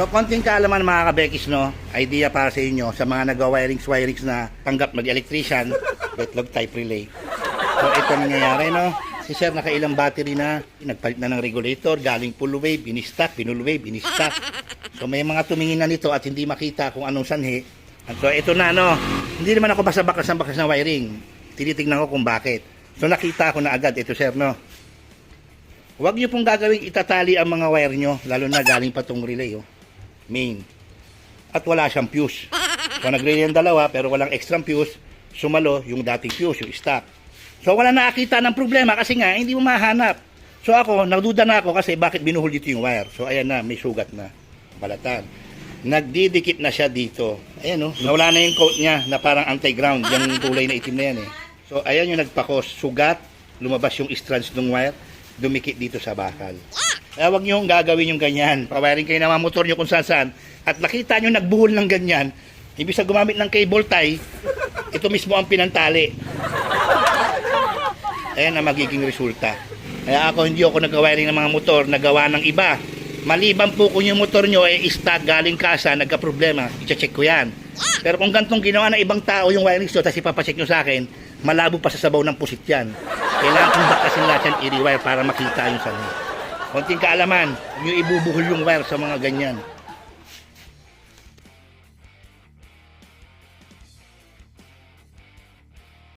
So, konting kaalaman mga kabekis, no? Idea para sa inyo, sa mga nag-wirings-wirings na tanggap mag-electrician, betlog type relay. So, ito nangyayari, no? Si Sir nakailang battery na, nagpalit na ng regulator, galing full wave, binistack, pinul wave. So, may mga tumingin na nito at hindi makita kung anong sanhi. At so, ito na, no? Hindi naman ako basta bakas ng bakas ng wiring. Tinitingnan ko kung bakit. So, nakita ko na agad, ito, Sir, no? Huwag niyo pong gagawing itatali ang mga wire nyo, lalo na galing pa tong relay, oh. Main. At wala siyang fuse. So nag-relay ang dalawa pero walang extra fuse, sumalo yung dating fuse, yung stock. So wala nakakita ng problema kasi nga hindi mo mahanap. So ako, nagduda na ako kasi bakit binuhol dito yung wire. So ayan na, may sugat na. Balatan. Nagdidikit na siya dito. Ayan oh, nawala na yung coat niya na parang anti-ground, yung kulay na itim na yan eh. So ayan yung nagpakos, sugat, lumabas yung strands ng wire, dumikit dito sa bakal. Kaya huwag nyo gagawin yung ganyan. Pawiring kayo ng motor nyo kung saan saan. At nakita nyo nagbuhol ng ganyan. Ibig sa gumamit ng cable tie, ito mismo ang pinantali. Ayan ang magiging resulta. Kaya ako hindi ako nag-wiring ng mga motor, nagawa ng iba. Maliban po kung yung motor nyo ay stock galing kasa, nagka-problema, i-check ko yan. Pero kung gantong ginawa ng ibang tao yung wiring nyo, tapos ipapacheck nyo sa akin, malabo pa sa sabaw ng pusit yan. Kailangan kong bakasin lahat yan i-rewire para makita yung sanhi. Konting kaalaman, yung ibubuhol yung wire sa mga ganyan.